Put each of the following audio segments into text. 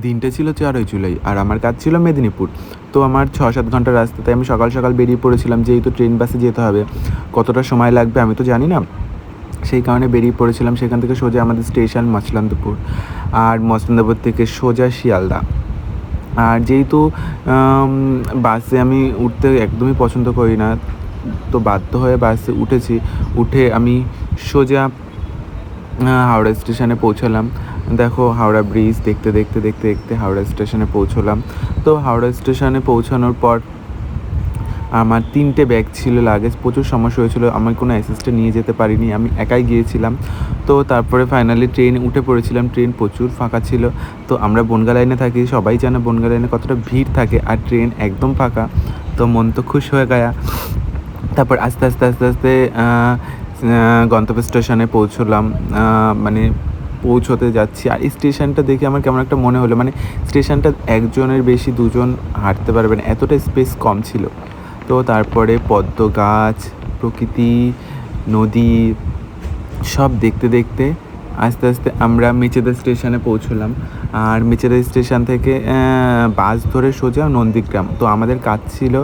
দিনটা ছিল চারই জুলাই আর আমার কাজ ছিল মেদিনীপুর। তো আমার ছ সাত ঘণ্টার রাস্তাতে আমি সকাল সকাল বেরিয়ে পড়েছিলাম, যেহেতু ট্রেন বাসে যেতে হবে। কতটা সময় লাগবে আমি তো জানি না। সেই কারণে বেরিয়ে পড়েছিলাম সেখান থেকে সোজা আমাদের স্টেশন মছলান্দপুর আর মছলান্দপুর থেকে সোজা শিয়ালদা। আর যেহেতু বাসে আমি উঠতে একদমই পছন্দ করি না, তো বাধ্য হয়ে বাসে উঠেছি। উঠে আমি সোজা হাওড়া স্টেশনে পৌঁছালাম। দেখো হাওড়া ব্রিজ দেখতে দেখতে দেখতে দেখতে হাওড়া স্টেশনে পৌঁছলাম। তো হাওড়া স্টেশনে পৌঁছানোর পর আমার তিনটে ব্যাগ ছিল লাগেজ প্রচুর সমস্যা হয়েছিল। আমার কোনো অ্যাসিস্ট্যান্ট নিয়ে যেতে পারিনি, আমি একাই গিয়েছিলাম। তো তারপরে ফাইনালি ট্রেনে উঠে পড়েছিলাম ট্রেন প্রচুর ফাঁকা ছিল। তো আমরা বনগা লাইনে থাকি, সবাই জানে বনগা লাইনে কতটা ভিড় থাকে, আর ট্রেন একদম ফাঁকা। তো মন তো খুশ হয়ে গয়া। তারপর আস্তে আস্তে আস্তে আস্তে গন্তব্য স্টেশনে পৌঁছলাম। মানে পৌঁছতে যাচ্ছি। আর স্টেশনটা দেখে আমার কেমন একটা মনে হলো। মানে স্টেশনটা একজনের বেশি দুজন হাঁটতে পারবে না। এতটা স্পেস কম ছিল। তো তারপরে পদ্ম গাছ, প্রকৃতি, নদী সব দেখতে দেখতে আস্তে আস্তে আমরা মেচেদা স্টেশনে পৌঁছলাম। আর মেচেদা স্টেশন থেকে বাস ধরে সোজা নন্দীগ্রাম। তো আমাদের কাজ ছিল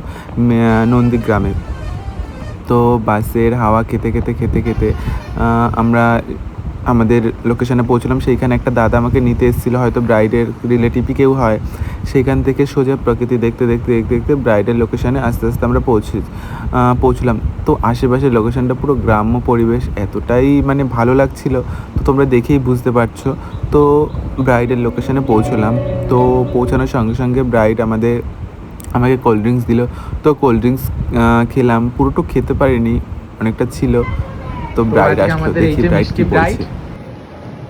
নন্দীগ্রামে। তো বাসের হাওয়া খেতে খেতে খেতে খেতে আমরা আমাদের লোকেশনে পৌঁছলাম, সেইখানে একটা দাদা আমাকে নিতে এসেছিল, হয়তো ব্রাইডের রিলেটিভই কেউ হয়। সেইখান থেকে সোজা প্রকৃতি দেখতে দেখতে দেখতে দেখতে ব্রাইডের লোকেশনে আস্তে আস্তে আমরা পৌঁছে পৌঁছলাম। তো আশেপাশের লোকেশনটা পুরো গ্রাম্য পরিবেশ, এতটাই মানে ভালো লাগছিল, তো তোমরা দেখেই বুঝতে পারছ। তো ব্রাইডের লোকেশনে পৌঁছলাম। তো পৌঁছানোর সঙ্গে সঙ্গে ব্রাইড আমাদের, আমাকে কোল্ড ড্রিঙ্কস দিল। তো কোল্ড ড্রিঙ্কস খেলাম। পুরোটা খেতে পারিনি, অনেকটা ছিল। তো ব্রাইড আসলো আমাদের এই দেখি ব্রাইড কি বলছে।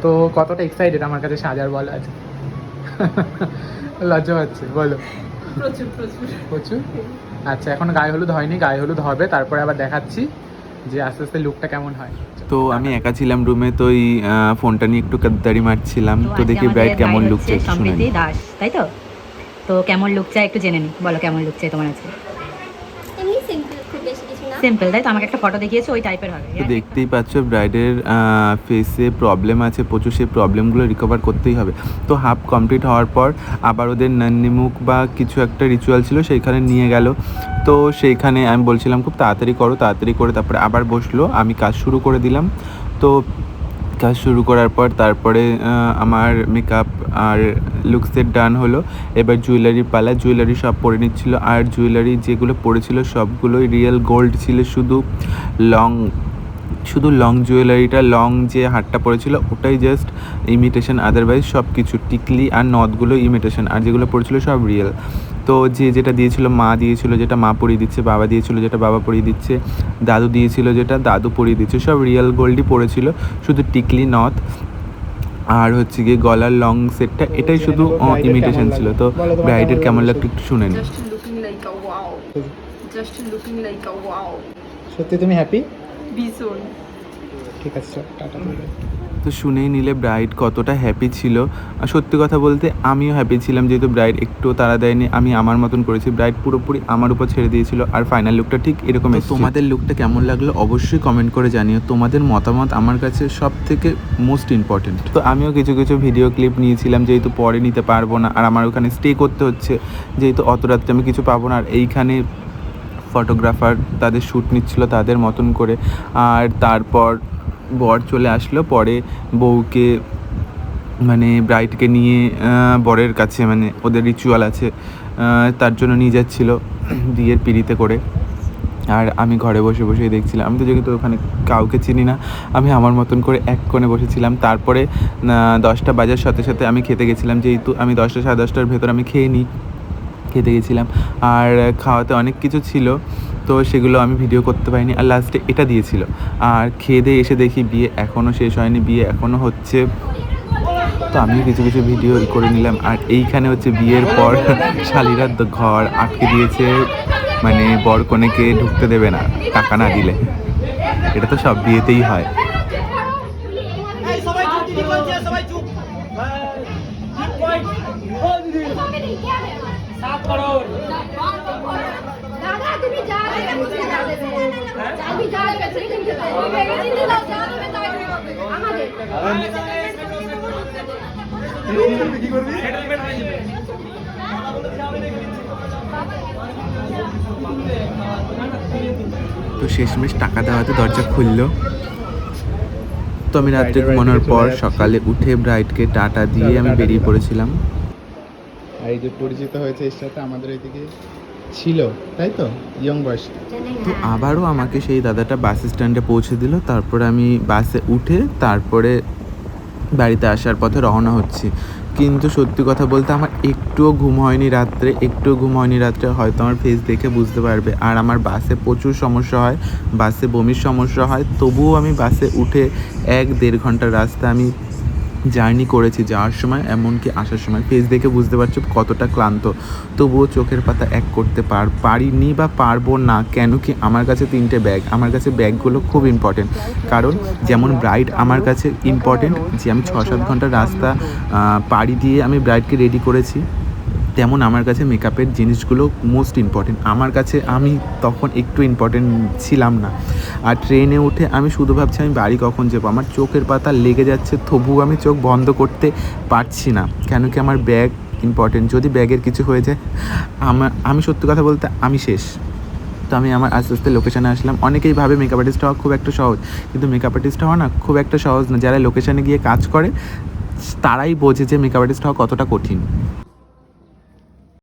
তো কতটা এক্সাইটেড আমার কাছে সাজার বল আছে। লজ্জা হচ্ছে বলো। প্রচুর প্রচুর। প্রচুর? আচ্ছা এখন গায়ে হলুদ হয়নি গায়ে হলুদ হবে তারপরে আবার দেখাচ্ছি যে আস্তে আস্তে লুকটা কেমন হয়। তো আমি একা ছিলাম রুমে তো এই ফোনটা নিয়ে একটু কাদ্দারি মারছিলাম তো দেখি ব্রাইড কেমন লুক চাই সম্প্রীতি দাস তাই তো? তো কেমন লুক চাই একটু জেনে নি বলো কেমন লুক চাই তোমার আজকে এমনি সিম্পল খুব বেশি কিছু না সিম্পল তাই তো? আমাকে একটা ফটো দেখিয়েছে, ওই টাইপের হবে। দেখতেই পাচ্ছ ব্রাইডের ফেসে প্রবলেম আছে, প্রচুর সেই প্রবলেমগুলো রিকভার করতেই হবে। তো হাফ কমপ্লিট হওয়ার পর আবার ওদের নান্নিমুখ বা কিছু একটা রিচুয়াল ছিল, সেইখানে নিয়ে গেল। তো সেইখানে আমি বলছিলাম, খুব তাড়াতাড়ি করো, তাড়াতাড়ি করে তারপরে আবার বসল, আমি কাজ শুরু করে দিলাম। তো কাজ শুরু করার পর তারপরে আমার মেকআপ আর লুকসের ডান হলো। এবার জুয়েলারি পালা জুয়েলারি সব পরে নিচ্ছিল। আর জুয়েলারি যেগুলো পরেছিল সবগুলোই রিয়েল গোল্ড ছিল। শুধু লং শুধু লং জুয়েলারিটা লং যে হারটা পড়েছিল, ওটাই জাস্ট ইমিটেশন আদারওয়াইজ সব কিছু টিকলি আর নথগুলো ইমিটেশন আর যেগুলো পড়েছিল সব রিয়েল তো যে যেটা দিয়েছিল মা দিয়েছিল যেটা মা পরিয়ে দিচ্ছে বাবা দিয়েছিল যেটা বাবা পরিয়ে দিচ্ছে দাদু দিয়েছিল যেটা দাদু পরিয়ে দিচ্ছে সব রিয়েল গোল্ডই পড়েছিল শুধু টিকলি নথ আর হচ্ছে গিয়ে গলার লং সেটটা এটাই শুধু ইমিটেশন ছিল। তো ব্রাইডের কেমন লাগতো একটু শুনে নিই. সত্যি তুমি হ্যাপি ভীষণ ঠিক আছে টাটা। তো শুনেই নিলে ব্রাইড কতটা হ্যাপি ছিল। আর সত্যি কথা বলতে আমিও হ্যাপি ছিলাম যেহেতু ব্রাইড একটু তাড়া দেয়নি আমি আমার মতন করেছি। ব্রাইড পুরোপুরি আমার উপর ছেড়ে দিয়েছিল আর ফাইনাল লুকটা ঠিক এরকম তোমাদের লুকটা কেমন লাগল অবশ্যই কমেন্ট করে জানিও। তোমাদের মতামত আমার কাছে সব থেকে মোস্ট ইম্পর্টেন্ট তো আমিও কিছু কিছু ভিডিও ক্লিপ নিয়েছিলাম যেহেতু পরে নিতে পারব না আর আমার ওখানে স্টে করতে হচ্ছে। যেহেতু অত রাত্রে আমি কিছু পাবো না আর এইখানে ফটোগ্রাফার তাদের শ্যুট নিচ্ছিল তাদের মতন করে। আর তারপর বর চলে আসলো, পরে বউকে মানে ব্রাইডকে নিয়ে বরের কাছে মানে ওদের রিচুয়াল আছে তার জন্য নিয়ে যাচ্ছিল বিয়ের পিড়িতে করে। আর আমি ঘরে বসে বসেই দেখছিলাম, আমি তো যেহেতু ওখানে কাউকে চিনি না, আমি আমার মতন করে এক কোণে বসেছিলাম। তারপরে দশটা বাজার সাথে সাথে আমি খেতে গেছিলাম, যেহেতু আমি দশটা সাড়ে দশটার ভেতর আমি খেয়ে নিই খেতে গেছিলাম। আর খাওয়াতে অনেক কিছু ছিল তো সেগুলো আমি ভিডিও করতে পারিনি আর লাস্টে এটা দিয়েছিল। আর খেয়ে দিয়ে এসে দেখি বিয়ে এখনও শেষ হয়নি বিয়ে এখনও হচ্ছে। তো আমিও কিছু কিছু ভিডিও করে নিলাম। আর এইখানে হচ্ছে বিয়ের পর শালিরা ঘর আটকে দিয়েছে। মানে বর কনেকে ঢুকতে দেবে না টাকা না দিলে। এটা তো সব বিয়েতেই হয়। তো শেষমেশ টাকা দেওয়াতে দরজা খুললো। তো আমি রাত্রে ঘুমানোর পর সকালে উঠে ব্রাইডকে টাটা দিয়ে আমি বেরিয়ে পড়েছিলাম। আর এই যে পরিচিত হয়েছে এর সাথে আমাদের এদিকে ছিল, তাই তো? ইয়ং বয়স তো আবারও আমাকে সেই দাদাটা বাস স্ট্যান্ডে পৌঁছে দিল, তারপরে আমি বাসে উঠে তারপরে বাড়িতে আসার পথে রওনা হচ্ছি। কিন্তু সত্যি কথা বলতে আমার একটুও ঘুম হয়নি রাত্রে, একটুও ঘুম হয়নি রাত্রে, হয়তো আমার ফেস দেখে বুঝতে পারবে। আর আমার বাসে প্রচুর সমস্যা হয়, বাসে বমির সমস্যা হয়, তবুও আমি বাসে উঠে এক দেড় ঘণ্টার রাস্তা আমি জার্নি করেছি যাওয়ার সময়, এমনকি আসার সময়। ফেস দেখে বুঝতে পারছ কতটা ক্লান্ত। তবুও চোখের পাতা এক করতে পার, পারিনি বা পারব না কেন কি আমার কাছে তিনটে ব্যাগ। আমার কাছে ব্যাগগুলো খুব ইম্পর্টেন্ট কারণ যেমন ব্রাইড আমার কাছে ইম্পর্টেন্ট যে আমি ছ সাত ঘণ্টা রাস্তা পাড়ি দিয়ে আমি ব্রাইডকে রেডি করেছি। তেমন আমার কাছে মেকআপের জিনিসগুলো মোস্ট ইম্পর্টেন্ট আমার কাছে আমি তখন একটু ইম্পর্টেন্ট ছিলাম না। আর ট্রেনে উঠে আমি শুধু ভাবছি, আমি বাড়ি কখন যাব? আমার চোখের পাতা লেগে যাচ্ছে, তবুও আমি চোখ বন্ধ করতে পারছি না। কেন কি আমার ব্যাগ ইম্পর্টেন্ট যদি ব্যাগের কিছু হয়ে যায় আমার আমি সত্যি কথা বলতে আমি শেষ। তো আমি আমার আস্তে আস্তে লোকেশানে আসলাম। অনেকেই ভাবে মেকআপ আর্টিস্ট হওয়া খুব একটা সহজ, কিন্তু মেকআপ আর্টিস্ট হওয়া না, খুব একটা সহজ না। যারা লোকেশানে গিয়ে কাজ করে, তারাই বোঝে যে মেকআপ আর্টিস্ট হওয়া কতটা কঠিন।